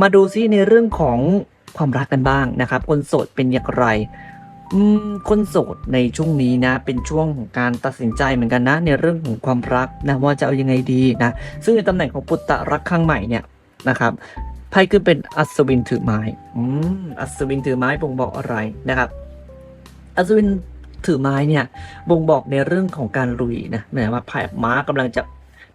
มาดูซิในเรื่องของความรักกันบ้างนะครับ คนโสดเป็นอย่างไรอืมคนโสดในช่วงนี้นะ เป็นช่วงของการตัดสินใจเหมือนกันนะ ในเรื่องของความรักนะว่าจะเอายังไงดีนะ ซึ่งในตำแหน่งของปุตตะรักข้างใหม่เนี่ยนะครับไพ่ขึ้นเป็นอัศวินถือไม้อืมอัศวินถือไม้บ่งบอกอะไรนะครับ อัศวินถือไม้เนี่ยบ่งบอกในเรื่องของการลุยนะหมายว่าไพ่ม้ากำลังจะ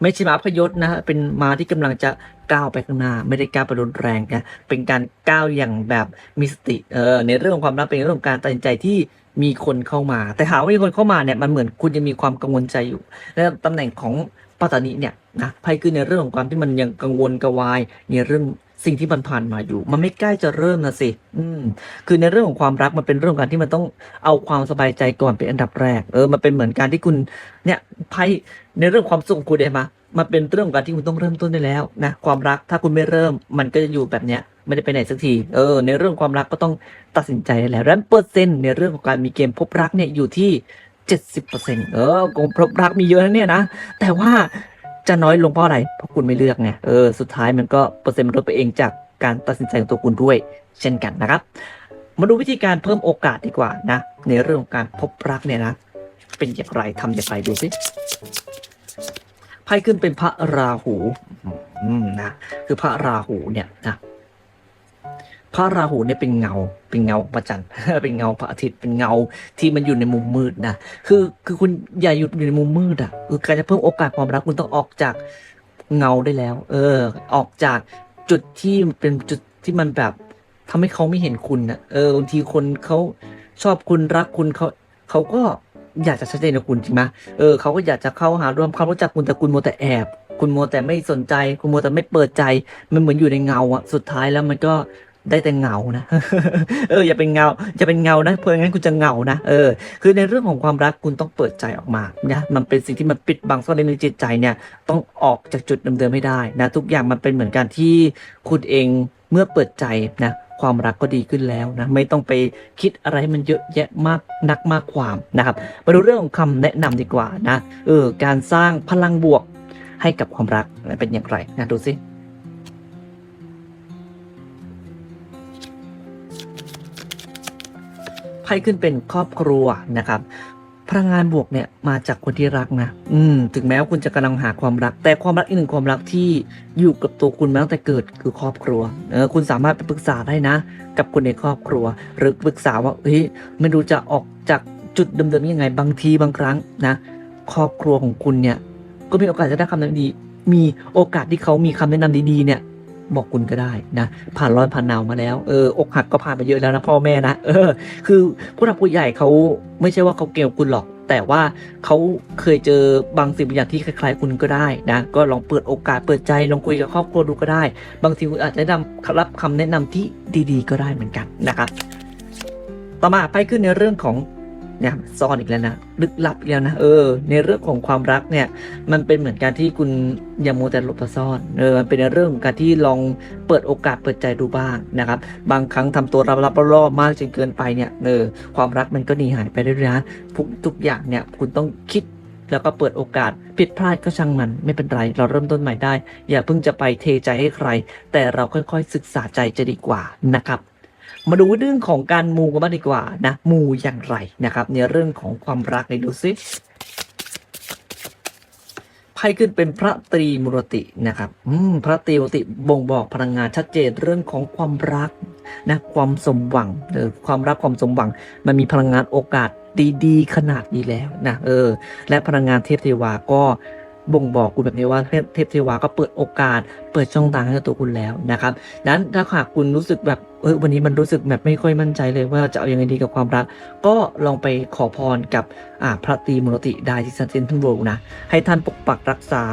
ไม่ใช่ม้าพยศนะฮะเป็นม้าที่กำลังจะก้าวไปข้างหน้า ไม่ได้ก้าวไปรุนแรงนะเป็นการก้าวอย่างแบบมีสติเออในเรื่องของความรักเป็นเรื่องของการตัดสินใจที่มีคนเข้ามา แต่หากว่ามีคนเข้ามาเนี่ยมันเหมือนคุณยังมีความกังวลใจอยู่และตำแหน่งของปัตตานีเนี่ยนะไพ่คือในเรื่องของความที่มันยังกังวลกระวายในเรื่องสิ่งที่มันผ่านมาอยู่ มันไม่ใกล้จะเริ่มนะสิ อืม คือในเรื่องของความรักมันเป็นเรื่องของการที่มันต้องเอาความสบายใจก่อนเป็นอันดับแรก เออ มันเป็นเหมือนการที่คุณเนี่ยไพ่ ในเรื่องความสุขของคุณได้มามันเป็นเรื่องของการที่คุณต้องเริ่มต้นได้แล้วนะความรักถ้าคุณไม่เริ่มมันก็จะอยู่แบบเนี้ยไม่ได้ไปไหนสักทีเออในเรื่องความรักก็ต้องตัดสินใจได้แล้วและเปอร์เซ็นต์ในเรื่องของการมีเกมพบรักเนี่ยอยู่ที่เจ็ดสิบเปอร์เซ็นต์เออกงพบรักมีเยอะนะเนี่ยนะแต่ว่าจะน้อยลงเพราะอะไรเพราะคุณไม่เลือกไงเออสุดท้ายมันก็เปอร์เซ็นต์มันลดไปเองจากการตัดสินใจของตัวคุณด้วย เช่นกันนะครับ มาดูวิธีการเพิ่มโอกาสดีกว่านะในเรื่องของการพบรักเนี่ยนะเป็นอย่างไรทำอย่างไรดูสิ ไพ่ขึ้นเป็นพระราหูนะคือพระราหูเนี่ยนะพระราหูเนี่ยเป็นเงา เป็นเงาพระจันทร์เป็นเงาพระอาทิตย์เป็นเงาที่มันอยู่ในมุมมืดนะคือคือคุณอย่าหยุดอยู่ในมุมมืดอะคือการจะเพิ่มโอกาสความรักคุณต้องออกจากเงาได้แล้ว เออ ออกจากจุดที่เป็นจุดที่มันแบบทำให้เขาไม่เห็นคุณนะเออบางทีคนเขาชอบคุณรักคุณเขาเขาก็ อยากจะชัดเจนกับคุณจริงไหมเออเขาก็อยากจะเข้าหารวมความรู้จักคุณแต่คุณโมแต่แอบ คุณโมแต่ไม่สนใจ คุณโมแต่ไม่เปิดใจ มันเหมือนอยู่ในเงาอะสุดท้ายแล้วมันก็ได้แต่เงานะ เอออย่าเป็นเงาอย่าเป็นเงานะ เพราะงั้นคุณจะเงานะ เออ คือในเรื่องของความรักคุณต้องเปิดใจออกมานะมันเป็นสิ่งที่มันปิดบังซ่อนเร้นในจิตใจเนี่ย ต้องออกจากจุดเดิมๆไม่ได้นะ ทุกอย่างมันเป็นเหมือนการที่คุณเองเมื่อเปิดใจนะ ความรักก็ดีขึ้นแล้วนะไม่ต้องไปคิดอะไรมันเยอะแยะมากนักมากความนะครับมาดูเรื่องของคำแนะนำดีกว่านะเออการสร้างพลังบวกให้กับความรักเป็นอย่างไรนะดูสิไพ่ขึ้นเป็นครอบครัวนะครับ พลังงานบวกเนี่ยมาจากคนที่รักนะ อืม ถึงแม้ว่าคุณจะกำลังหาความรัก แต่ความรักอีกหนึ่งความรักที่อยู่กับตัวคุณมาตั้งแต่เกิดคือครอบครัว เออ คุณสามารถไปปรึกษาได้นะ กับคนในครอบครัว หรือปรึกษาว่า เฮ้ย ไม่รู้จะออกจากจุดเดิมๆยังไง บางทีบางครั้งนะ ครอบครัวของคุณเนี่ย ก็มีโอกาสจะได้คำแนะนำดี มีโอกาสที่เขามีคำแนะนำดีๆเนี่ย บอกคุณก็ได้นะ ผ่านร้อนผ่านหนาวมาแล้วเอออกหักก็ผ่านมาเยอะแล้วนะพ่อแม่นะเออ คือผู้หลักผู้ใหญ่เขาไม่ใช่ว่าเขาเกลียวคุณหรอก แต่ว่าเขาเคยเจอบางสิ่งบางอย่างที่คล้าย ๆ คุณก็ได้นะ ก็ลองเปิดโอกาสเปิดใจลองคุยกับครอบครัวดูก็ได้ บางทีคุณอาจจะได้นำรับคำแนะนำที่ดีๆ ก็ได้เหมือนกันนะครับต่อมาไปขึ้นในเรื่องของ เนี่ยซ่อนอีกแล้วนะลึกลับอีกแล้วนะเออ ในเรื่องของความรักเนี่ย มันเป็นเหมือนการที่คุณอย่ามัวแต่หลบซ่อนเออมันเป็นในเรื่องของการที่ลองเปิดโอกาสเปิดใจดูบ้างนะครับ บางครั้งทำตัวรับๆล่อๆมากจนเกินไปเนี่ยเออความรักมันก็หนีหายไปได้ด้วยนะทุกทุกอย่างเนี่ยคุณต้องคิดแล้วก็เปิดโอกาสผิดพลาดก็ช่างมันไม่เป็นไร เราเริ่มต้นใหม่ได้ อย่าเพิ่งจะไปเทใจให้ใคร แต่เราค่อยๆศึกษาใจจะดีกว่านะครับ มาดูเรื่องของการมูกันบ้างดีกว่านะมูอย่างไรนะครับ ในเรื่องของความรักในดูซิไพ่ขึ้นเป็นพระตรีมุรตินะครับอืมพระตรีมุรติบ่งบอกพลังงานชัดเจนเรื่องของความรักนะความสมหวังเออความรักความสมหวัง มันมีพลังงานโอกาสดีๆ ขนาดนี้แล้วนะเออ และพลังงานเทพเทวาก็ บ่งบอกคุณแบบนี้ว่าเทพเทวาก็เปิดโอกาส เปิดช่องทางให้กับตัวคุณแล้วนะครับนั้นถ้าหากคุณรู้สึกแบบเออวันนี้มันรู้สึกแบบไม่ค่อยมั่นใจเลยว่าจะเอาอยังไงดีกับความรัก ก็ลองไปขอพรกับอ่าพระตรีมุรติได้ที่ซันเซนทันโรนะให้ท่านปกปักรักษา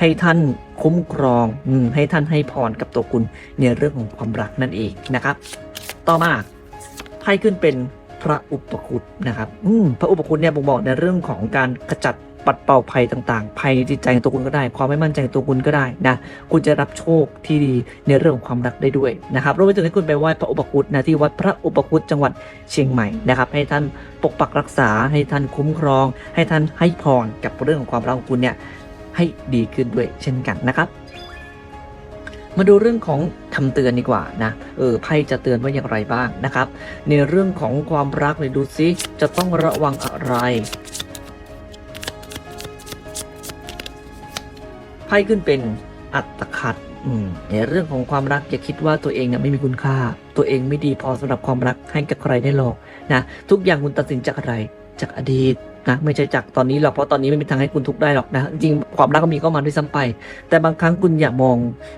ให้ท่านคุ้มครองอืมให้ท่านให้พรกับตัวคุณในเรื่องของความรักนั่นเองนะครับ ต่อมาไพ่ขึ้นเป็นพระอุปคุตนะครับ อืม พระอุปคุตเนี่ยบ่งบอกในเรื่องของการขจัด ปัดเป่าภัยต่างๆ ภัยในจิตใจของตัวคุณก็ได้ ความไม่มั่นใจของตัวคุณก็ได้นะ คุณจะรับโชคที่ดีในเรื่องของความรักได้ด้วยนะครับรวมไปถึงให้คุณไปไหว้พระอุปคุตนะที่วัดพระอุปคุตจังหวัดเชียงใหม่นะครับ ให้ท่านปกปักรักษา ให้ท่านคุ้มครอง ให้ท่านให้พรกับเรื่องของความรักของคุณเนี่ยให้ดีขึ้นด้วยเช่นกันนะครับ มาดูเรื่องของคำเตือนดีกว่านะ เออไพ่จะเตือนว่าอย่างไรบ้างนะครับ ในเรื่องของความรักเลยดูซิจะต้องระวังอะไร พ่ขึ้นเป็นอัตคัดในเรื่องของความรักอย่าคิดว่าตัวเองเนี่ยไม่มีคุณค่า ตัวเองไม่ดีพอสำหรับความรักให้กับใครได้หรอกนะทุกอย่างคุณตัดสินจากอะไรจากอดีตนะไม่ใช่จากตอนนี้หรอกเพราะตอนนี้ไม่มีทางให้คุณทุกได้หรอกนะจริงความรักก็มีเข้ามาด้วยซ้ำไป แต่บางครั้งคุณอย่ามอง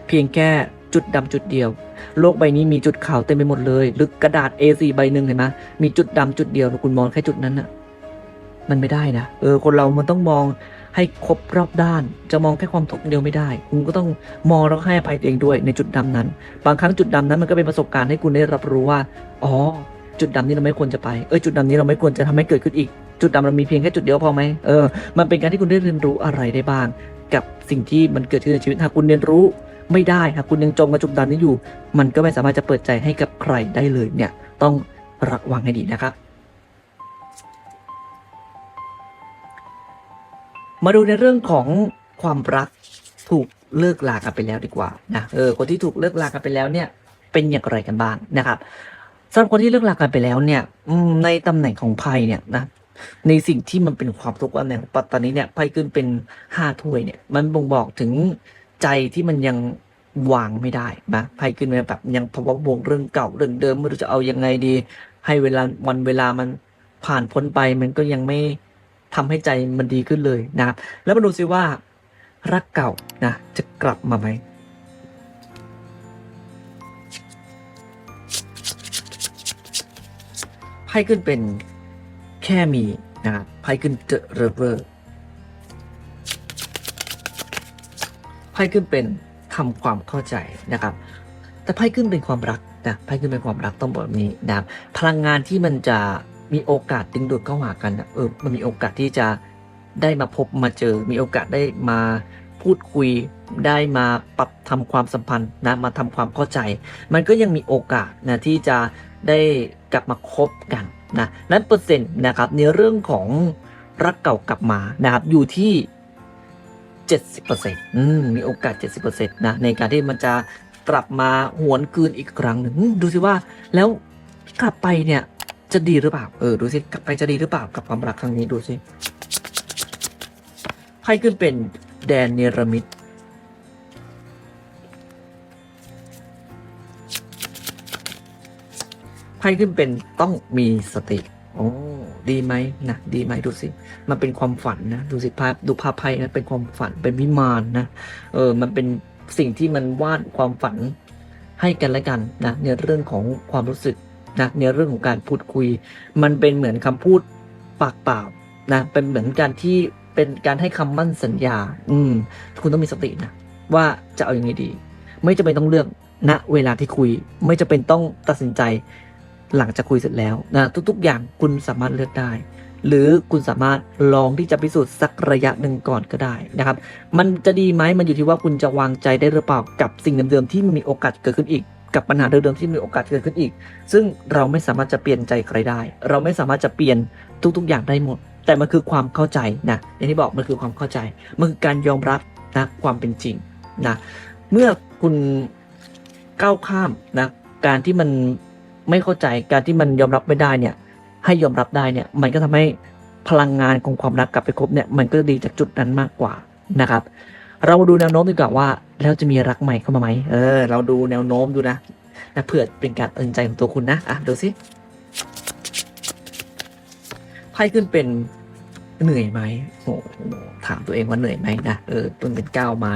เพียงแค่จุดดำจุดเดียว โลกใบนี้มีจุดขาวเต็มไปหมดเลยหรือกระดาษ A4 ใบหนึ่งเห็นไหมมีจุดดำจุดเดียวคุณมองแค่จุดนั้นนะมันไม่ได้นะเออคนเรามันต้องมอง ให้ครบรอบด้าน จะมองแค่ความทุกเดียวไม่ได้ คุณก็ต้องมองแล้วให้อภัยตัวเองด้วยในจุดดำนั้น บางครั้งจุดดำนั้นมันก็เป็นประสบการณ์ให้คุณได้รับรู้ว่า อ๋อ จุดดำนี้เราไม่ควรจะไป เออจุดดำนี้เราไม่ควรจะทำให้เกิดขึ้นอีก จุดดำเรามีเพียงแค่จุดเดียวพอไหมเออ มันเป็นการที่คุณได้เรียนรู้อะไรได้บ้าง กับสิ่งที่มันเกิดขึ้นในชีวิต หากคุณเรียนรู้ไม่ได้ หากคุณยังจมกับจุดดำนี้อยู่ มันก็ไม่สามารถจะเปิดใจให้กับใครได้เลยเนี่ย ต้องระวังให้ดีนะครับ มาดูในเรื่องของความรักถูกเลิกลากันไปแล้วดีกว่านะเออคนที่ถูกเลิกลากันไปแล้วเนี่ยเป็นอย่างไรกันบ้างนะครับสำหรับคนที่เลิกลากันไปแล้วเนี่ยในตำแหน่งของไพ่เนี่ยนะในสิ่งที่มันเป็นความทุกข์อันหนึ่งปัตตานี้เนี่ยไพ่ขึ้นเป็นห้าถ้วยเนี่ยมันบ่งบอกถึงใจที่มันยังวางไม่ได้นะไพ่ขึ้นมาแบบยังพะวะวงเรื่องเก่าเรื่องเดิมไม่รู้จะเอายังไงดี ให้เวลาวันเวลามันผ่านพ้นไปมันก็ยังไม่ ทำให้ใจมันดีขึ้นเลยนะครับแล้วมาดูซิว่ารักเก่านะจะกลับมาไหมไพ่ขึ้นเป็นแค่มีนะครับไพ่ขึ้นเจอเรเวอร์ไพ่ขึ้นเป็นทำความเข้าใจนะครับ แต่ไพ่ขึ้นเป็นความรักนะไพ่ขึ้นเป็นความรักต้องบอกแบบนี้นะพลังงานที่มันจะ มีโอกาสดึงดูดเข้าหากันนะเออมันมีโอกาสที่จะได้มาพบมาเจอ มีโอกาสได้มาพูดคุย ได้มาปรับทำความสัมพันธ์นะมาทำความเข้าใจ มันก็ยังมีโอกาสนะที่จะได้กลับมาคบกันนะนั้นเปอร์เซ็นต์นะครับในเรื่องของรักเก่ากลับมานะครับอยู่ที่70%อืมมีโอกาส 70%นะในการที่มันจะกลับมาหวนคืนอีกครั้งหนึ่งดูสิว่าแล้วกลับไปเนี่ย จะดีหรือเปล่า เออ ดูสิ กลับไปจะดีหรือเปล่ากับความรักครั้งนี้ดูสิ ไพ่ขึ้นเป็นแดนเนรมิต ไพ่ขึ้นเป็นต้องมีสติ โอ้ดีไหมนะดีไหมดูสิ มันเป็นความฝันนะ ดูสิภาพดูภาพไพ่นะเป็นความฝัน เป็นวิมานนะ เออ มันเป็นสิ่งที่มันวาดความฝันให้กันและกันนะในเรื่องของความรู้สึก นะในเรื่องของการพูดคุย มันเป็นเหมือนคำพูดปากเปล่านะเป็นเหมือนการที่เป็นการให้คำมั่นสัญญา อืม คุณต้องมีสตินะว่าจะเอาอย่างไงดี ไม่จำเป็นต้องเลือกณเวลาที่คุย ไม่จำเป็นต้องตัดสินใจหลังจากคุยเสร็จแล้วนะทุก ๆ อย่างคุณสามารถเลือกได้ หรือคุณสามารถลองที่จะพิสูจน์สักระยะหนึ่งก่อนก็ได้นะครับ มันจะดีไหมมันอยู่ที่ว่าคุณจะวางใจได้หรือเปล่ากับสิ่งเดิมๆที่มันมีโอกาสเกิดขึ้นอีก กับปัญหาเดิมๆที่มีโอกาสเกิดขึ้นอีก ซึ่งเราไม่สามารถจะเปลี่ยนใจใครได้ เราไม่สามารถจะเปลี่ยนทุกๆ อย่างได้หมด แต่มันคือความเข้าใจนะอย่างที่บอกมันคือความเข้าใจ มันคือการยอมรับนะความเป็นจริงนะเมื่อคุณก้าวข้ามนะการที่มันไม่เข้าใจการที่มันยอมรับไม่ได้เนี่ยให้ยอมรับได้เนี่ยมันก็ทำให้พลังงานของความรักกลับไปครบเนี่ยมันก็ดีจากจุดนั้นมากกว่านะครับ เรามาดูแนวโน้มดีกว่าว่า แล้วจะมีรักใหม่เข้ามาไหมเออ เราดูแนวโน้มดูนะนะเผื่อเป็นการตัดสินใจของตัวคุณนะอะดูสิไพ่ขึ้นเป็นเหนื่อยไหมโอ้โหถามตัวเองว่าเหนื่อยไหมนะเออต้นเป็นก้าวไม้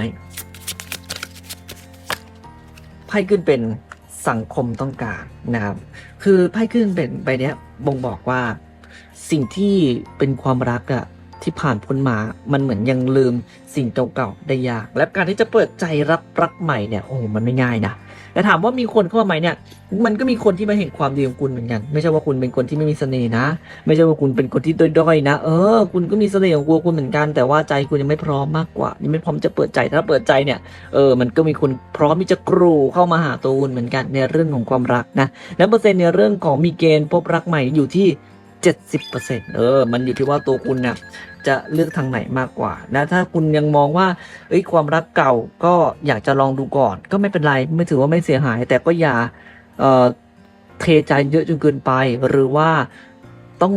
ไพ่ขึ้นเป็นสังคมต้องการนะครับ คือไพ่ขึ้นเป็นใบเนี้ยบ่งบอกว่าสิ่งที่เป็นความรักอะ ที่ผ่านพ้นมา มันเหมือนยังลืมสิ่งเก่าๆได้ยาก และการที่จะเปิดใจรับรักใหม่เนี่ย โอ้มันไม่ง่ายนะ แต่ถามว่ามีคนเข้ามาไหมเนี่ย มันก็มีคนที่มาเห็นความดีของคุณเหมือนกัน ไม่ใช่ว่าคุณเป็นคนที่ไม่มีเสน่ห์นะ ไม่ใช่ว่าคุณเป็นคนที่ด้อยๆนะ เออ คุณก็มีเสน่ห์ของตัวคุณเหมือนกัน แต่ว่าใจคุณยังไม่พร้อมมากกว่า ยังไม่พร้อมจะเปิดใจ ถ้าเปิดใจเนี่ย เออ มันก็มีคนพร้อมที่จะกรูเข้ามาหาตัวคุณเหมือนกันในเรื่องของความรักนะ และเปอร์เซ็นต์ในเรื่องของมีเกณฑ์พบรักใหม่อยู่ที่ 70%เออ มันอยู่ที่ว่าตัวคุณเนี่ยจะเลือกทางไหนมากกว่าและถ้าคุณยังมองว่าเอ้ยความรักเก่าก็อยากจะลองดูก่อน ก็ไม่เป็นไรไม่ถือว่าไม่เสียหาย แต่ก็อย่าเอ่อเทใจเยอะจนเกินไป หรือว่าต้อง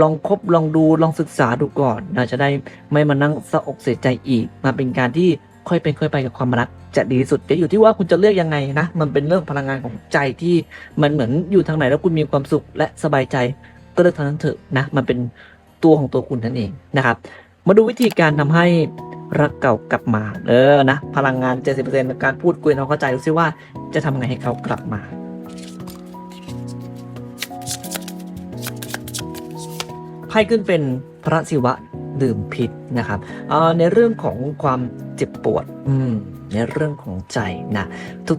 ลองคบลองดูลองศึกษาดูก่อนนะจะได้ไม่มานั่งเศร้าอกเสียใจอีก มาเป็นการที่ค่อยเป็นค่อยไปกับความรักจะดีที่สุดก็อยู่ที่ว่าคุณจะเลือกยังไงนะ มันเป็นเรื่องพลังงานของใจที่มันเหมือนอยู่ทางไหนแล้วคุณมีความสุขและสบายใจ ก็เลือกทางนั้นเถอะนะมันเป็นตัวของตัวคุณนั่นเองนะครับ มาดูวิธีการทำให้รักเก่ากลับมา เออนะ พลังงาน 70%ในการพูดคุยเราเข้าใจดูซิว่าจะทำไงให้เขากลับมา ไพ่ขึ้นเป็นพระศิวะดื่มพิษนะครับออในเรื่องของความเจ็บปวด อืม ในเรื่องของใจนะ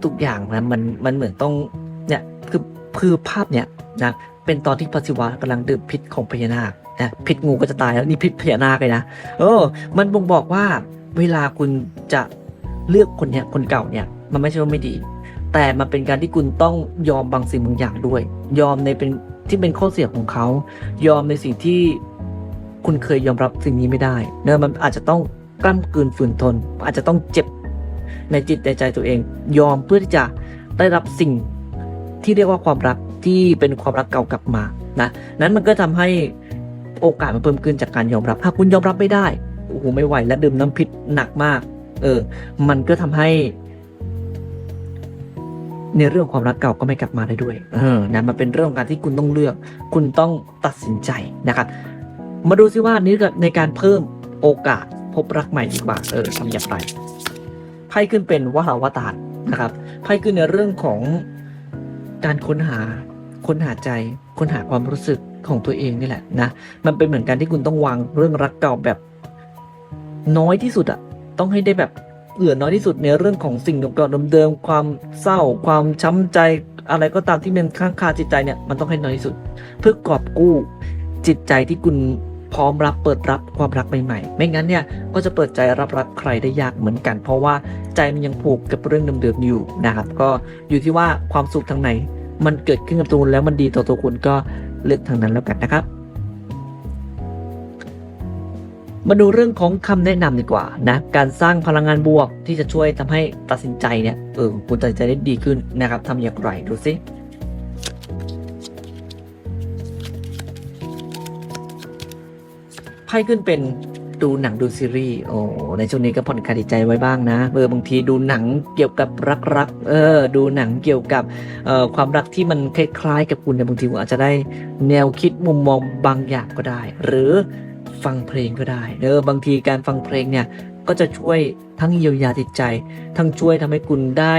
ทุกๆอย่างนะมันมันเหมือนต้องเนี่ยคือคือภาพเนี่ยนะ เป็นตอนที่พระศิวะกำลังดื่มพิษของพญานาคนะพิษงูก็จะตายแล้วนี่พิษพญานาคเลยนะเออ มันบ่งบอกว่าเวลาคุณจะเลือกคนเนี่ยคนเก่าเนี่ย มันไม่ใช่ว่าไม่ดี แต่มันเป็นการที่คุณต้องยอมบางสิ่งบางอย่างด้วย ยอมในเป็นที่เป็นข้อเสียของเขา ยอมในสิ่งที่คุณเคยยอมรับสิ่งนี้ไม่ได้เนอะมันอาจจะต้องกล้ำกลืนฝืนทน อาจจะต้องเจ็บในจิตในใจตัวเอง ยอมเพื่อที่จะได้รับสิ่งที่เรียกว่าความรัก ที่เป็นความรักเก่ากลับมานะนั้นมันก็ทำให้โอกาสมันเพิ่มขึ้นจากการยอมรับ ถ้าคุณยอมรับไม่ได้โอ้โหไม่ไหวและดื่มน้ำพิษหนักมาก เออ มันก็ทำให้ ในเรื่องความรักเก่าก็ไม่กลับมาได้ด้วย เออนะมันเป็นเรื่องของการที่คุณต้องเลือก คุณต้องตัดสินใจนะครับ มาดูซิว่านี้ในการเพิ่มโอกาสพบรักใหม่ดีกว่า เออทำอย่างไรไพ่ขึ้นเป็นวหาวตารนะครับไพ่ขึ้นในเรื่องของการค้นหา ค้นหาใจ ค้นหาความรู้สึกของตัวเองนี่แหละนะ มันเป็นเหมือนกันที่คุณต้องวางเรื่องรักเก่าแบบ น้อยที่สุดอะต้องให้ได้แบบเหลือน้อยที่สุดในเรื่องของสิ่งเก่าๆเดิมๆความเศร้า ความช้ำใจอะไรก็ตามที่เป็นข้างคาจิตใจเนี่ยมันต้องให้น้อยที่สุด เพื่อกอบกู้จิตใจที่คุณพร้อมรับเปิดรับความรักใหม่ๆ ไม่งั้นเนี่ยก็จะเปิดใจรับรักใครได้ยากเหมือนกัน เพราะว่าใจมันยังผูกกับเรื่องเดิมๆอยู่นะครับ ก็อยู่ที่ว่าความสุขทางไหน มันเกิดขึ้นกับตัวคุณแล้วมันดีต่อตัวคุณก็เลือกทางนั้นแล้วกันนะครับ มาดูเรื่องของคำแนะนำดีกว่านะการสร้างพลังงานบวกที่จะช่วยทำให้ตัดสินใจเนี่ยเออคุณตัดสินใจได้ดีขึ้นนะครับทำอย่างไรดูสิไพ่ขึ้นเป็น ดูหนังดูซีรีส์ โอ้ ในช่วงนี้ก็ผ่อนคลายใจไว้บ้างนะ เออบางทีดูหนังเกี่ยวกับรักๆ เออ ดูหนังเกี่ยวกับเอ่อความรักที่มันคล้ายๆกับคุณเนี่ยบางทีคุณอาจจะได้แนวคิดมุมมองบางอย่างก็ได้ หรือฟังเพลงก็ได้ เออ บางทีการฟังเพลงเนี่ย ก็จะช่วยทั้งเยียวยาจิตใจ ทั้งช่วยทำให้คุณได้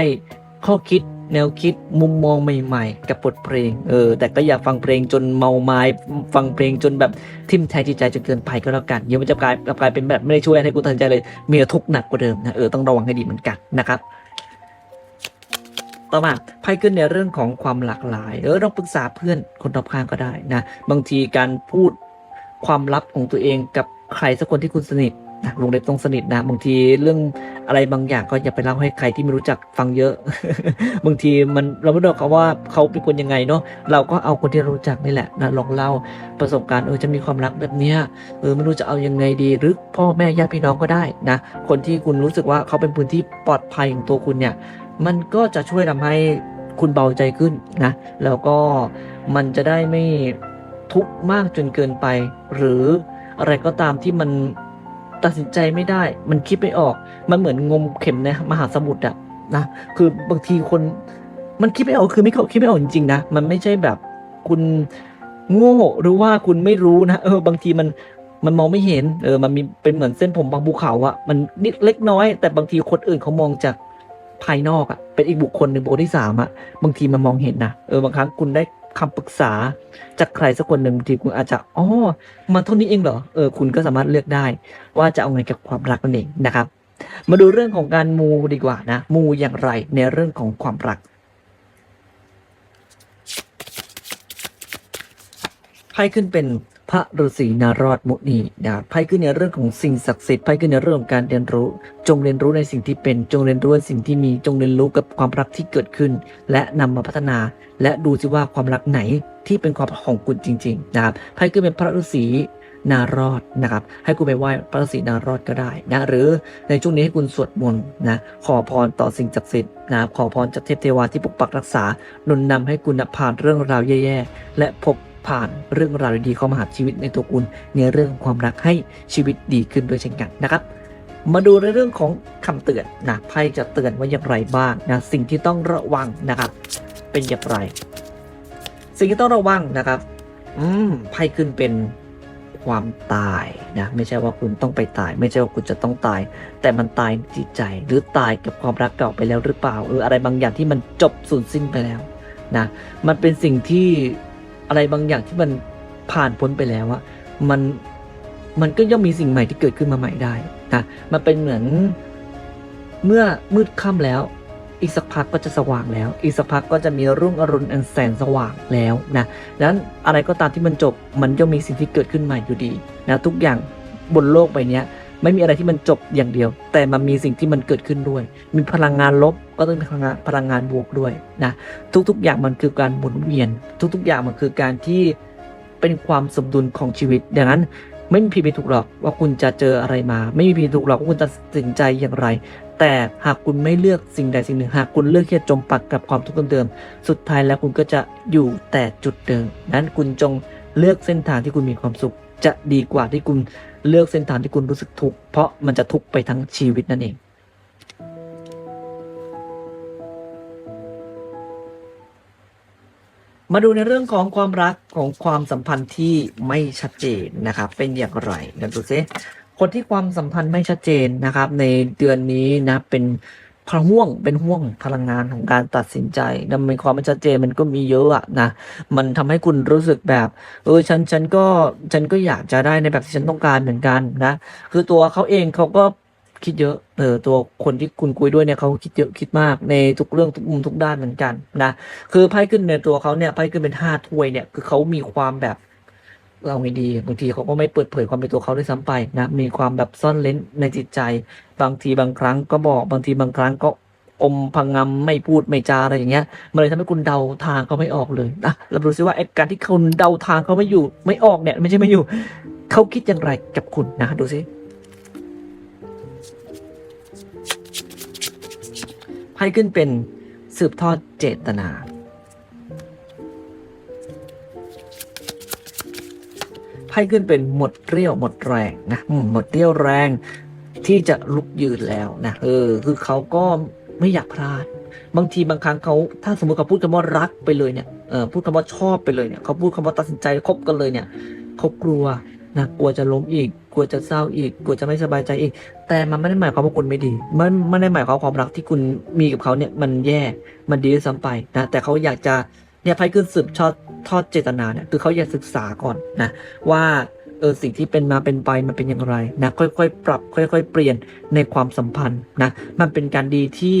ข้อคิด แนวคิดมุมมองใหม่ๆ กับบทเพลง เออ แต่ก็อย่าฟังเพลงจนเมาไม้ฟังเพลงจนแบบทิ่มแทงจิตใจจนเกินไปก็แล้วกันเดี๋ยวมันจะกลายกลายเป็นแบบไม่ได้ช่วยให้คุณตัดใจเลยมีทุกข์หนักกว่าเดิมนะเออต้องระวังให้ดีเหมือนกันนะครับต่อมาไพ่ขึ้นในเรื่องของความหลากหลาย เออต้องปรึกษาเพื่อนคนรอบข้างก็ได้นะ บางทีการพูดความลับของตัวเองกับใครสักคนที่คุณสนิท นะวงเล็บต้องสนิทนะ บางทีเรื่องอะไรบางอย่างก็อย่าไปเล่าให้ใครที่ไม่รู้จักฟังเยอะ บางทีมันเราไม่รู้เขาว่าเขาเป็นคนยังไงเนาะเราก็เอาคนที่รารู้จักนี่แหละนะลองเล่าประสบการณ์เออจะมีความรักแบบเนี้ยเออไม่รู้จะเอายังไงดีหรือพ่อแม่ญาติพี่น้องก็ได้นะคนที่คุณรู้สึกว่าเขาเป็นพื้นที่ปลอดภัยของตัวคุณเนี่ยมันก็จะช่วยทำให้คุณเบาใจขึ้นนะแล้วก็มันจะได้ไม่ทุกข์มากจนเกินไป หรืออะไรก็ตามที่มัน ตัดสินใจไม่ได้ มันคิดไม่ออก มันเหมือนงมเข็มในมหาสมุทรอะนะคือบางทีคนมันคิดไม่ออกคือไม่เขาคิดไม่ออกจริงๆนะมันไม่ใช่แบบคุณโง่หรือว่าคุณไม่รู้นะเออบางทีมันมันมองไม่เห็น เออ มันมีเป็นเหมือนเส้นผมบางภูเขาอะมันนิดเล็กน้อย แต่บางทีคนอื่นเขามองจากภายนอกอะเป็นอีกบุคคลหนึ่งบุคคลที่สามอะบางทีมันมองเห็นนะเออบางครั้งคุณได้ คำปรึกษาจากใครสักคนหนึ่งบางทีคุณอาจจะอ๋อมาเท่านี้เองเหรอเออคุณก็สามารถเลือกได้ ว่าจะเอาไงกับความรักนั่นเองนะครับ มาดูเรื่องของการมูดีกว่านะ มูอย่างไรในเรื่องของความรักไพ่ขึ้นเป็น พระฤาษีนารอดมุนีนะครับไพ่ขึ้นในเรื่องของสิ่งศักดิ์สิทธิ์ไพ่ขึ้นในเรื่องของการเรียนรู้ จงเรียนรู้ในสิ่งที่เป็น จงเรียนรู้ในสิ่งที่มี จงเรียนรู้กับความรักที่เกิดขึ้น และนำมาพัฒนา และดูสิว่าความรักไหนที่เป็นความของคุณจริงๆนะครับไพ่ขึ้นเป็นพระฤาษีนารอดนะครับ ให้คุณไปไหว้พระฤาษีนารอดก็ได้นะ หรือในช่วงนี้ให้คุณสวดมนต์นะขอพรต่อสิ่งศักดิ์สิทธิ์นะครับขอพรจากเทพเทวาที่ปกปักรักษาหนุนนำให้คุณผ่านเรื่องราวแย่ๆ และพบ ผ่านเรื่องราวดีๆเข้ามาหาชีวิตในตัวคุณในเรื่องความรักให้ชีวิตดีขึ้นด้วยเช่นกันนะครับ มาดูในเรื่องของคำเตือนนะไพ่จะเตือนว่าอย่างไรบ้างนะสิ่งที่ต้องระวังนะครับ เป็นอย่างไร สิ่งที่ต้องระวังนะครับ อืมไพ่ขึ้นเป็นความตายนะไม่ใช่ว่าคุณต้องไปตาย ไม่ใช่ว่าคุณจะต้องตาย แต่มันตายจิตใจหรือตายกับความรักเก่าไปแล้วหรือเปล่าเอออะไรบางอย่างที่มันจบสูญสิ้นไปแล้วนะมันเป็นสิ่งที่ อะไรบางอย่างที่มันผ่านพ้นไปแล้วอะมันมันก็ย่อมมีสิ่งใหม่ที่เกิดขึ้นมาใหม่ได้นะมันเป็นเหมือนเมื่อมืดค่ำแล้ว อีกสักพักก็จะสว่างแล้ว อีกสักพักก็จะมีรุ่งอรุณอันแสนสว่างแล้วนะดังนั้นอะไรก็ตามที่มันจบมันย่อมมีสิ่งที่เกิดขึ้นใหม่อยู่ดีนะทุกอย่างบนโลกใบนี้ ไม่มีอะไรที่มันจบอย่างเดียว แต่มันมีสิ่งที่มันเกิดขึ้นด้วย มีพลังงานลบก็ต้องมีพลังงานพลังงานบวกด้วยนะทุก ๆ อย่างมันคือการหมุนเวียน ทุก ๆ อย่างมันคือการที่เป็นความสมดุลของชีวิต ดังนั้นไม่มีผิดไม่ถูกหรอกว่าคุณจะเจออะไรมา ไม่มีผิดถูกหรอกว่าคุณจะตัดสินใจอย่างไร แต่หากคุณไม่เลือกสิ่งใดสิ่งหนึ่ง หากคุณเลือกที่จะจมปักกับความทุกข์เดิมๆสุดท้ายแล้วคุณก็จะอยู่แต่จุดเดิมนั้นคุณจงเลือกเส้นทางที่คุณมีความสุข จะดีกว่าที่คุณ เลือกเส้นทางที่คุณรู้สึกทุกข์เพราะมันจะทุกข์ไปทั้งชีวิตนั่นเอง มาดูในเรื่องของความรักของความสัมพันธ์ที่ไม่ชัดเจนนะครับ เป็นอย่างไรกันดูซิคนที่ความสัมพันธ์ไม่ชัดเจนนะครับ ในเดือนนี้นะเป็น พะห่วงเป็นห่วงพลังงานของการตัดสินใจนะมันความไม่ชัดเจนมันก็มีเยอะอะนะ มันทำให้คุณรู้สึกแบบ เออฉันฉันก็ฉันก็อยากจะได้ในแบบที่ฉันต้องการเหมือนกันนะ คือตัวเขาเองเขาก็คิดเยอะเออตัวคนที่คุณคุยด้วยเนี่ยเขาคิดเยอะคิดมากในทุกเรื่องทุกมุมทุกด้านเหมือนกันนะ คือไพ่ขึ้นในตัวเขาเนี่ยไพ่ขึ้นเป็นห้าถ้วยเนี่ยคือเขามีความแบบ เราไงดีบางทีเขาก็ไม่เปิดเผยความเป็นตัวเขาด้วยซ้ำไปนะมีความแบบซ่อนเล้นในจิตใจ บางทีบางครั้งก็บอกบางทีบางครั้งก็อมพังงำไม่พูดไม่จาอะไรอย่างเงี้ยมันเลยทำให้คุณเดาทางเขาไม่ออกเลยนะเราดูซิว่าไอ้การที่คุณเดาทางเขาไม่อยู่ไม่ออกเนี่ยไม่ใช่ไม่อยู่เขาคิดอย่างไรกับคุณนะดูซิไพ่ขึ้นเป็นสืบทอดเจตนา พ่ขึ้นเป็นหมดเรี่ยวหมดแรงนะหมดเรี่ยวแรงที่จะลุกยืนแล้วนะเออ คือเขาก็ไม่อยากพลาด บางทีบางครั้งเขาถ้าสมมติเขาพูดคำว่ารักไปเลยเนี่ยเออพูดคำว่าชอบไปเลยเนี่ยเขาพูดคำว่าตัดสินใจคบกันเลยเนี่ยเขากลัวนะกลัวจะล้มอีก กลัวจะเศร้าอีก กลัวจะไม่สบายใจอีก แต่มันไม่ได้หมายความว่าคุณไม่ดี มันไม่ได้หมายความว่าความรักที่คุณมีกับเขาเนี่ยมันแย่ มันดีด้วยซ้ำไปนะ แต่เขาอยากจะ เนี่ยไพ่ขึ้นสืบทอดทอดเจตนาเนี่ยคือเขาอยากศึกษาก่อนนะว่าเออสิ่งที่เป็นมาเป็นไปมันเป็นอย่างไรนะค่อยๆ ปรับ ค่อย ๆ เปลี่ยนในความสัมพันธ์นะมันเป็นการดีที่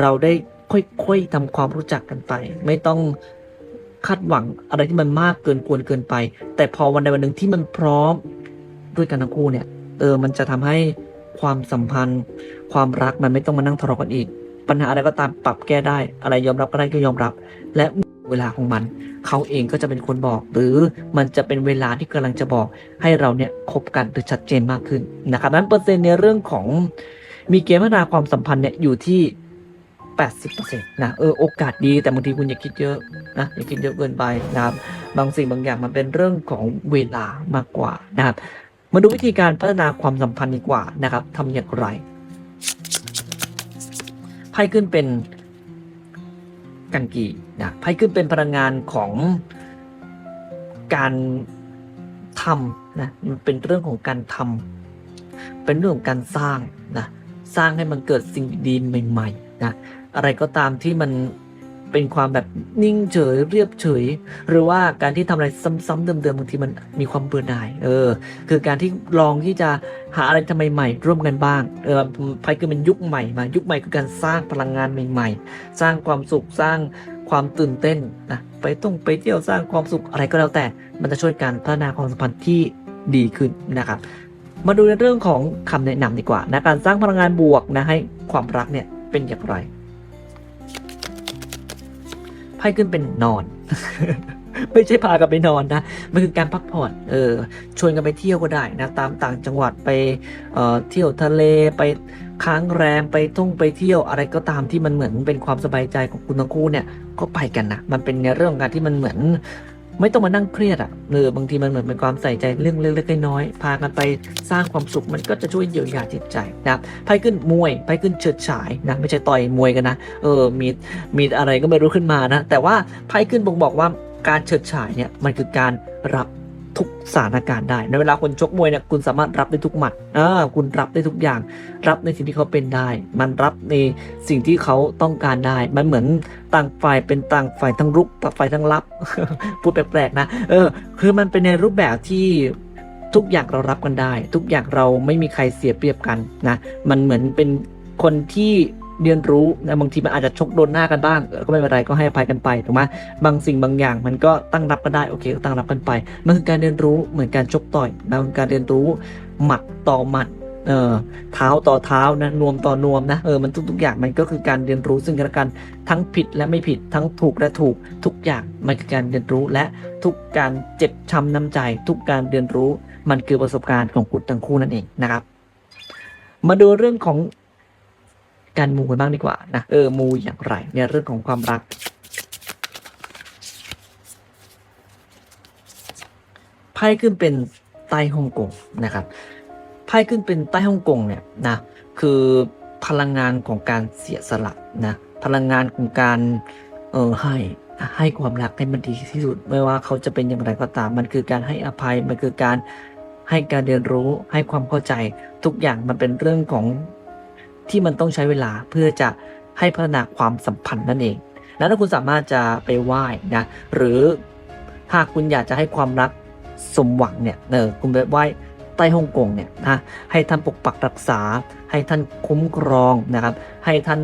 เราได้ค่อยๆทำความรู้จักกันไป ไม่ต้องคาดหวังอะไรที่มันมากเกินควรเกินไป แต่พอวันใดวันหนึ่งที่มันพร้อมด้วยกันทั้งคู่เนี่ยเออมันจะทำให้ความสัมพันธ์ ความรักมันไม่ต้องมานั่งทะเลาะกันอีก ปัญหาอะไรก็ตามปรับแก้ได้ อะไรยอมรับก็ได้ก็ยอมรับ และ เวลาของมัน เขาเองก็จะเป็นคนบอก หรือมันจะเป็นเวลาที่กำลังจะบอกให้เราเนี่ยคบกันหรือชัดเจนมากขึ้นนะครับนั้นเปอร์เซ็นต์ในเรื่องของมีเกณฑ์พัฒนาความสัมพันธ์เนี่ยอยู่ที่ 80%นะเออโอกาสดีแต่บางทีคุณอย่าคิดเยอะนะอย่าคิดเยอะเกินไปนะครับบางสิ่งบางอย่างมันเป็นเรื่องของเวลามากกว่านะครับมาดูวิธีการพัฒนาความสัมพันธ์ดีกว่านะครับทำอย่างไรไพ่ขึ้นเป็น กันกีนะไพ่ขึ้นเป็นพลังงานของการทำนะมันเป็นเรื่องของการทำเป็นเรื่องของการสร้างนะสร้างให้มันเกิดสิ่งดีใหม่ๆนะอะไรก็ตามที่มัน เป็นความแบบนิ่งเฉยเรียบเฉย หรือว่าการที่ทำอะไรซ้ำๆเดิมๆบางทีมันมีความเบื่อหน่ายเออ คือการที่ลองที่จะหาอะไรทำใหม่ๆร่วมกันบ้างเออไพ่คือเป็นยุคใหม่มายุคใหม่คือการสร้างพลังงานใหม่ๆ สร้างความสุขสร้างความตื่นเต้นนะไปต้องไปเที่ยวสร้างความสุขอะไรก็แล้วแต่ มันจะช่วยการพัฒนาความสัมพันธ์ที่ดีขึ้นนะครับ มาดูในเรื่องของคำแนะนำดีกว่านะการสร้างพลังงานบวกนะให้ความรักเนี่ยเป็นอย่างไร พ่ขึ้นเป็นนอน ไม่ใช่พากันไปนอนนะ มันคือการพักผ่อน เออ ชวนกันไปเที่ยวก็ได้นะ ตามต่างจังหวัดไปเอ่อเที่ยวทะเลไปค้างแรมไปท่องไปเที่ยวอะไรก็ตามที่มันเหมือนเป็นความสบายใจของคุณทั้งคู่เนี่ยก็ไปกันนะ มันเป็นในเรื่องของการที่มันเหมือน ไม่ต้องมานั่งเครียดอะ่ะเออบางทีมันเหมือนเป็นความใส่ใจเรื่องเล็กๆน้อยๆพากันไปสร้างความสุขมันก็จะช่วยเยียวยาจิตใจนะไพ่ขึ้นมวยไพ่ขึ้นเฉิดฉายนะไม่ใช่ต่อยมวยกันนะเออมีมีอะไรก็ไม่รู้ขึ้นมานะ แต่ว่าไพ่ขึ้นบ่งบอกว่าการเฉิดฉายเนี่ยมันคือการรับ ทุกสถานการณ์ได้ ในเวลาคนชกมวยเนี่ยคุณสามารถรับได้ทุกหมัดอ่าคุณรับได้ทุกอย่าง รับในสิ่งที่เขาเป็นได้ มันรับในสิ่งที่เขาต้องการได้ มันเหมือนต่างฝ่ายเป็นต่างฝ่ายทั้งรุกต่างฝ่ายทั้งรับ พูดแปลกๆนะ เออ คือมันเป็นในรูปแบบที่ทุกอย่างเรารับกันได้ ทุกอย่างเราไม่มีใครเสียเปรียบกันนะ มันเหมือนเป็นคนที่ เรียนรู้นะบางทีมันอาจจะชกโดนหน้ากันบ้างก็ไม่เป็นไรก็ให้อภัยกันไปถูกไหมบางสิ่งบางอย่างมันก็ตั้งรับกันได้โอเคก็ตั้งรับกันไป มันคือการเรียนรู้เหมือนการชกต่อยนะมันการเรียนรู้หมัดต่อหมัดเออเท้าต่อเท้านะนวมต่อนวมนะเออมันทุกๆอย่างมันก็คือการเรียนรู้ซึ่งกันและกันทั้งผิดและไม่ผิดทั้งถูกและถูกทุกอย่างมันคือการเรียนรู้และทุกการเจ็บช้ำน้ำใจ ทุกการเรียนรู้มันคือประสบการณ์ของคุณทั้งคู่นั่นเองนะครับ มาดูเรื่องของ การมูกันบ้างดีกว่านะเออมูอย่างไรในเรื่องของความรัก ไพ่ขึ้นเป็นใต้ฮ่องกงนะครับไพ่ขึ้นเป็นใต้ฮ่องกงเนี่ยนะคือพลังงานของการเสียสละนะพลังงานของการเออให้ให้ความรักให้มันดีที่สุด ไม่ว่าเขาจะเป็นอย่างไรก็ตาม มันคือการให้อภัยมันคือการให้การเรียนรู้ให้ความเข้าใจทุกอย่างมันเป็นเรื่องของ ที่มันต้องใช้เวลาเพื่อจะให้พัฒนาความสัมพันธ์นั่นเองแล้วถ้าคุณสามารถจะไปไหว้นะหรือหากคุณอยากจะให้ความรักสมหวังเนี่ยเออคุณไปไหว้ใต้ฮ่องกงเนี่ยนะให้ท่านปกปักรักษา ให้ท่านคุ้มครองนะครับ ให้ท่าน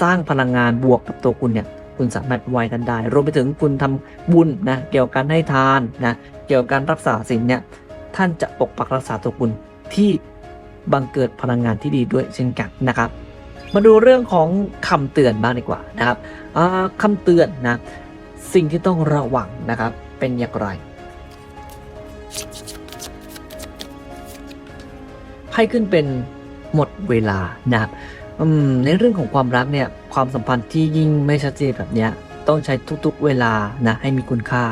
สร้างพลังงานบวกกับตัวคุณเนี่ยคุณสามารถไหว้ท่านได้รวมไปถึงคุณทำบุญนะเกี่ยวกับการให้ทานนะเกี่ยวกับการรักษาศีลเนี่ยท่านจะปกปักรักษาตัวคุณที่ บังเกิดพลังงานที่ดีด้วยเช่นกันนะครับ มาดูเรื่องของคำเตือนบ้างดีกว่านะครับอ่าคำเตือนนะสิ่งที่ต้องระวังนะครับเป็นอย่างไรไพ่ขึ้นเป็นหมดเวลานะครับในเรื่องของความรักเนี่ยความสัมพันธ์ที่ยิ่งไม่ชัดเจนแบบเนี้ยต้องใช้ทุกๆเวลานะให้มีคุณค่า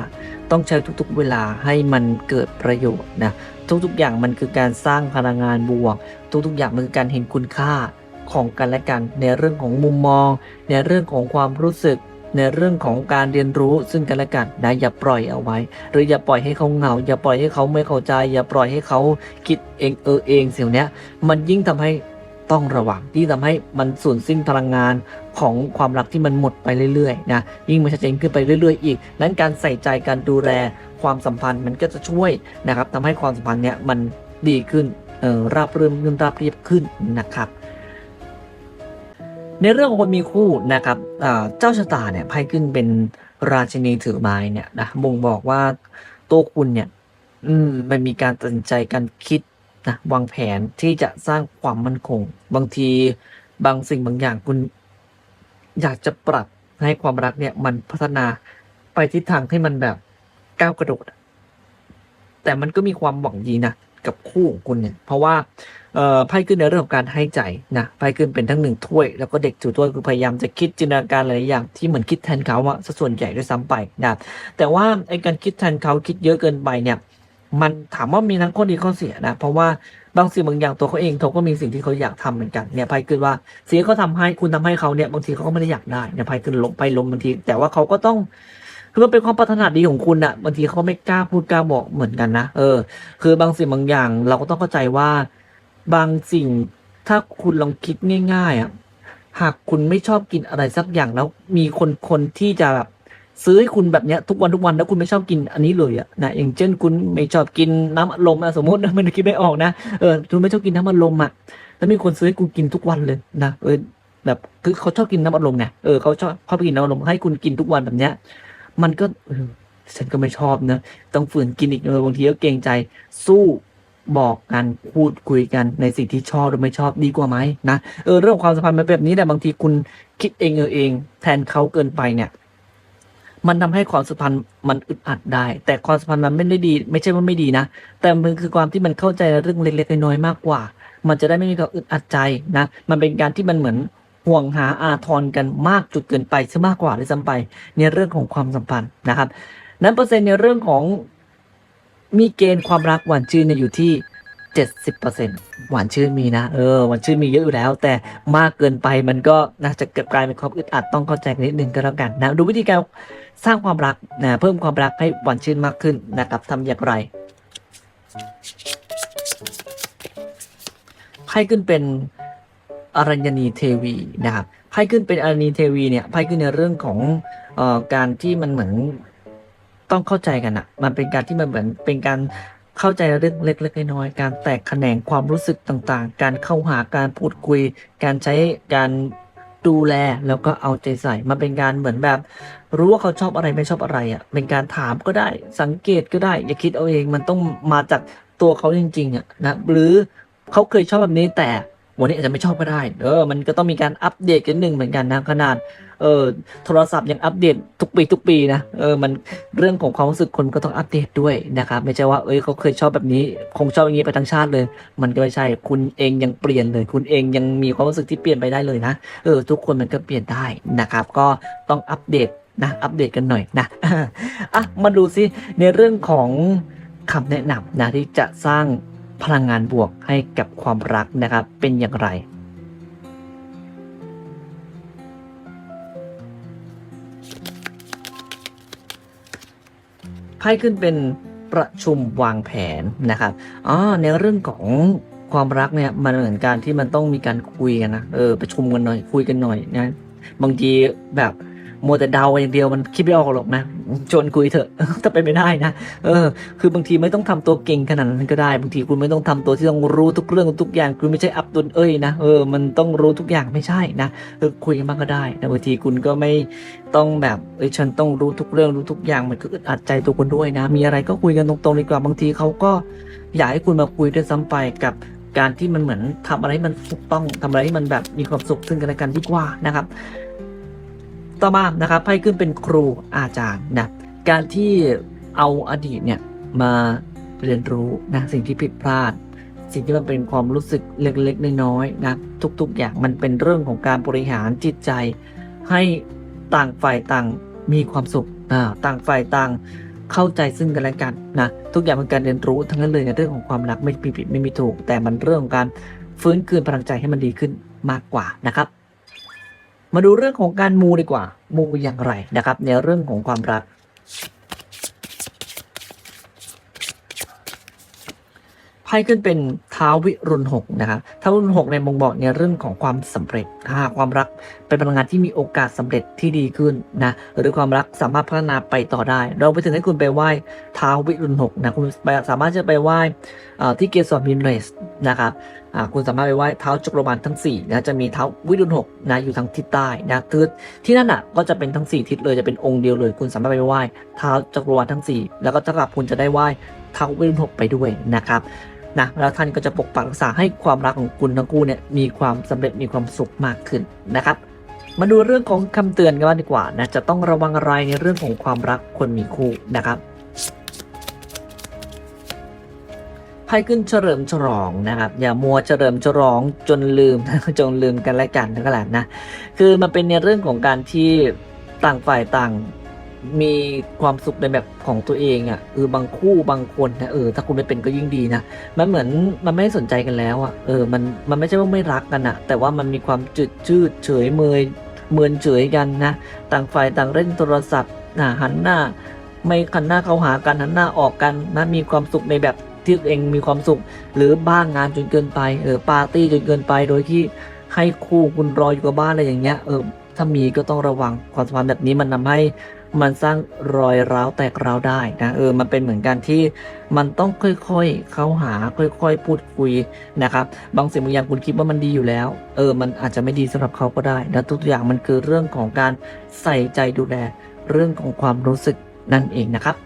ต้องใช้ทุกๆเวลาให้มันเกิดประโยชน์นะ ทุกๆอย่างมันคือการสร้างพลังงานบวก ทุกๆอย่างมันคือการเห็นคุณค่าของกันและกัน ในเรื่องของมุมมอง ในเรื่องของความรู้สึก ในเรื่องของการเรียนรู้ซึ่งกันและกันนะอย่าปล่อยเอาไว้ หรืออย่าปล่อยให้เขาเหงา อย่าปล่อยให้เขาไม่เข้าใจ อย่าปล่อยให้เขาคิดเองเออเองสิ่งเนี้ยมันยิ่งทำให้ ต้องระวังที่ทำให้มันสูญสิ้นพลังงานของความรักที่มันหมดไปเรื่อยๆนะยิ่งมันชัดเจนขึ้นไปเรื่อย ๆ อีก นั้นการใส่ใจการดูแลความสัมพันธ์มันก็จะช่วยนะครับทำให้ความสัมพันธ์เนี้ยมันดีขึ้นเออราบรื่นขึ้นราบเรียบขึ้นนะครับในเรื่องของคนมีคู่นะครับเจ้าชะตาเนี่ยไพ่ขึ้นเป็นราชินีถือไม้เนี่ยนะบ่งบอกว่าตัวคุณเนี่ย อืมมันมีการตัดสินใจการคิด นะวางแผนที่จะสร้างความมั่นคง บางทีบางสิ่งบางอย่างคุณอยากจะปรับให้ความรักเนี่ยมันพัฒนาไปทิศทางให้มันแบบก้าวกระโดด แต่มันก็มีความหวังดีนะกับคู่ของคุณเนี่ย เพราะว่าไพ่ขึ้นในเรื่องของการให้ใจนะไพ่ขึ้นเป็นทั้งหนึ่งถ้วย แล้วก็เด็กถือถ้วยคือพยายามจะคิดจินตนาการหลายอย่างที่เหมือนคิดแทนเขาอะซะส่วนใหญ่ด้วยซ้ำไปนะแต่ว่าไอ้การคิดแทนเขาคิดเยอะเกินไปเนี่ย มันถามว่ามีทั้งข้อดีข้อเสียนะ เพราะว่าบางสิ่งบางอย่างตัวเขาเองเขาก็มีสิ่งที่เขาอยากทำเหมือนกันเนี่ยไพ่ขึ้นว่าเสิ่งที่เขาทำให้คุณทำให้เขาเนี่ยบางทีเขาก็ไม่ได้อยากได้เนี่ยไพ่ขึ้นลงไปลมบางที แต่ว่าเขาก็ต้องคือมันเป็นความปรารถนาดีของคุณอะบางทีเขาไม่กล้าพูดกล้าบอกเหมือนกันนะเออ คือบางสิ่งบางอย่างเราก็ต้องเข้าใจว่าบางสิ่งถ้าคุณลองคิดง่าย ๆอะหากคุณไม่ชอบกินอะไรสักอย่างแล้วมีคนคนที่จะแบบ ซื้อให้คุณแบบเนี้ยทุกวันทุกวันแล้วคุณไม่ชอบกินอันนี้เลยอะนะอย่างเช่นคุณไม่ชอบกินน้ำอัดลมนะสมมตินะม่ได้คิดไม่ออกนะเออคุณไม่ชอบกินน้ำอัดลมอะแล้วมีคนซื้อให้คุณกินทุกวันเลยนะเออแบบคือเขาชอบกินน้ำอัดลมไงเออเขาชอบเขาไปกินน้ำอัดลมให้คุณกินทุกวันแบบเนี้ย มันก็เออฉันก็ไม่ชอบนะต้องฝืนกินอีกเออบางทีก็เกรงใจสู้บอกกันพูดคุยกันในสิ่งที่ชอบหรือไม่ชอบดีกว่าไหมนะเออเรื่องความสัมพันธ์มันแบบนี้แต่บางทีคุณคิดเองเออเอง แทนเขาเกินไปเนี่ย มันทำให้ความสัมพันธ์มันอึดอัดได้ แต่ความสัมพันธ์มันไม่ได้ดี ไม่ใช่ว่าไม่ดีนะ แต่มันคือความที่มันเข้าใจเรื่องเล็กๆน้อยๆมากกว่า มันจะได้ไม่มีความอึดอัดใจนะ มันเป็นการที่มันเหมือนห่วงหาอาทรกันมากจุดเกินไปซะมากกว่าด้วยซ้ำไปในเรื่องของความสัมพันธ์นะครับ นั้นเปอร์เซ็นต์ในเรื่องของมีเกณฑ์ความรักหวานชื่นเนี่ยอยู่ที่ 70%หวานชื่นมีนะ เออหวานชื่นมีเยอะอยู่แล้ว แต่มากเกินไปมันก็น่าจะเกิดกลายเป็นความอึดอัดต้องเข้าใจนิดนึงก็แล้วกันนะ ดูวิธีการ สร้างความรักนะเพิ่มความรักให้หวานชื่นมากขึ้นนะครับทำอย่างไรไพ่ขึ้นเป็นอรัญญนีเทวีนะครับไพ่ขึ้นเป็นอรัญญนีเทวีเนี่ยไพ่ขึ้นในเรื่องของออการที่มันเหมือนต้องเข้าใจกันอะมันเป็นการที่มันเหมือนเป็นการเข้าใจเรื่องเล็กๆน้อยๆการแตกแขนงความรู้สึกต่างๆ การเข้าหาการพูดคุย การใช้การ ดูแลแล้วก็เอาใจใส่มันเป็นการเหมือนแบบ รู้ว่าเขาชอบอะไรไม่ชอบอะไรอะเป็นการถามก็ได้สังเกตก็ได้ อย่าคิดเอาเองมันต้องมาจากตัวเขาจริงๆอะนะหรือเขาเคยชอบแบบนี้แต่วันนี้อาจจะไม่ชอบก็ได้ เออ มันก็ต้องมีการอัปเดตกันหนึ่งเหมือนกันนะขนาด เออโทรศัพท์ยังอัปเดตทุกปีทุกปีนะเออมันเรื่องของความรู้สึกคนก็ต้องอัปเดตด้วยนะครับไม่ใช่ว่าเอ้ยเขาเคยชอบแบบนี้ คงชอบอย่างนี้ไปทั้งชาติเลย มันก็ไม่ใช่คุณเองยังเปลี่ยนเลย คุณเองยังมีความรู้สึกที่เปลี่ยนไปได้เลยนะเออทุกคนมันก็เปลี่ยนได้นะครับ ก็ต้องอัปเดตนะอัปเดตกันหน่อยนะอะมาดูซิในเรื่องของคำแนะนำนะที่จะสร้างพลังงานบวกให้กับความรักนะครับเป็นอย่างไร พ่ขึ้นเป็นประชุมวางแผนนะครับอ๋อในเรื่องของความรักเนี่ยมันเหมือนการที่มันต้องมีการคุยกันนะเออประชุมกันหน่อยคุยกันหน่อยนะบางทีแบบ มัวแต่เดาอย่างเดียวมันคิดไม่ออกหรอกนะชวนคุยเถอะถ้าเป็นไม่ได้นะเออ คือบางทีไม่ต้องทำตัวเก่งขนาดนั้นก็ได้ บางทีคุณไม่ต้องทำตัวที่ต้องรู้ทุกเรื่องทุกอย่างคุณไม่ใช่อับดุลเอ้ยนะเออมันต้องรู้ทุกอย่างไม่ใช่นะเออคุยกันบ้างก็ได้แต่บางทีคุณก็ไม่ต้องแบบเอ้ยฉันต้องรู้ทุกเรื่องรู้ทุกอย่างมันก็อึดอัดใจตัวคุณด้วยนะ มีอะไรก็คุยกันตรงๆดีกว่าบางทีเขาก็อยากให้คุณมาคุยด้วยซ้ำไปกับการที่มันเหมือนทำอะไรให้มันถูกต้องทำอะไรให้มันแบบมีความสุขซึ่งกันและกันดีกว่านะครับ ต่อมานะครับไพ่ขึ้นเป็นครูอาจารย์นะการที่เอาอดีตเนี่ยมาเรียนรู้นะสิ่งที่ผิดพลาด สิ่งที่มันเป็นความรู้สึกเล็กๆน้อยๆนะทุกๆอย่างมันเป็นเรื่องของการบริหารจิตใจ ให้ต่างฝ่ายต่างมีความสุขอ่าต่างฝ่ายต่างเข้าใจซึ่งกันและกันนะทุกอย่างเป็นการเรียนรู้ทั้งนั้นเลยในเรื่องของความรักไม่ผิดไม่มีถูก แต่มันเรื่องของการฟื้นคืนพลังใจให้มันดีขึ้นมากกว่านะครับ มาดูเรื่องของการมูดีกว่า มูอย่างไรนะครับ ในเรื่องของความรัก ไพ่ขึ้นเป็นท้าววิรุณหกนะครับท้าววิรุณหกในมงบอกในเรื่องของความสำเร็จความรัก เป็นพลังงานที่มีโอกาสสำเร็จที่ดีขึ้นนะหรือความรักสามารถพัฒนาไปต่อได้ เราไปถึงให้คุณไปไหว้ท้าววิรุณหกนะคุณสามารถจะไปไหว้ที่เกสรมินเรสนะครับคุณสามารถไปไหว้เท้าจักรวาลทั้ง4นะจะมีเท้าวิรุณหกนะอยู่ทางทิศใต้นะคือที่นั่นอะก็จะเป็นทั้ง 4 ทิศเลยจะเป็นองค์เดียวเลย คุณสามารถไปไหว้เท้าจักรวาลทั้ง 4 แล้วก็ถ้ากับคุณจะได้ไหว้เท้าวิรุณหกไปด้วยนะครับนะแล้วท่านก็จะปกปักรักษาให้ความรักของคุณทั้งคู่เนี่ยมีความสำเร็จมีความสุขมากขึ้นนะครับ มาดูเรื่องของคำเตือนกันบ้างดีกว่านะจะต้องระวังอะไรในเรื่องของความรักคนมีคู่นะครับไพ่ขึ้นเฉลิมฉลองนะครับ อย่ามัวเฉลิมฉลองจนลืมจนลืมกันและกันก็แล้วนะคือมันเป็นในเรื่องของการที่ต่างฝ่ายต่างมีความสุขในแบบของตัวเองอะ่ะเออบางคู่บางคนนะเออถ้าคุณไม่เป็นก็ยิ่งดีนะมันเหมือนมันไม่สนใจกันแล้วอะ่ะเออมันมันไม่ใช่ว่าไม่รักกันอะแต่ว่ามันมีความจืดชืดเฉยเมย เหมือนเฉยกันนะ ต่างฝ่ายต่างเล่นโทรศัพท์นะหันหน้า ไม่หันหน้าเข้าหากันหันหน้าออกกันนะมีความสุขในแบบที่ตัวเองมีความสุข หรือบ้างงานจนเกินไปเออปาร์ตี้จนเกินไปโดยที่ให้คู่คุณรออยู่กับบ้านอะไรอย่างเงี้ยเออถ้ามีก็ต้องระวังความสัมพันธ์แบบนี้มันทำให้ มันสร้างรอยร้าวแตกร้าวได้นะเออมันเป็นเหมือนกันที่มันต้องค่อยๆเข้าหาค่อยๆ พูดคุยนะครับบางสิ่งบางอย่างคุณคิดว่ามันดีอยู่แล้ว เออ มันอาจจะไม่ดีสำหรับเขาก็ได้นะทุกอย่างมันคือเรื่องของการใส่ใจดูแลเรื่องของความรู้สึกนั่นเองนะครับ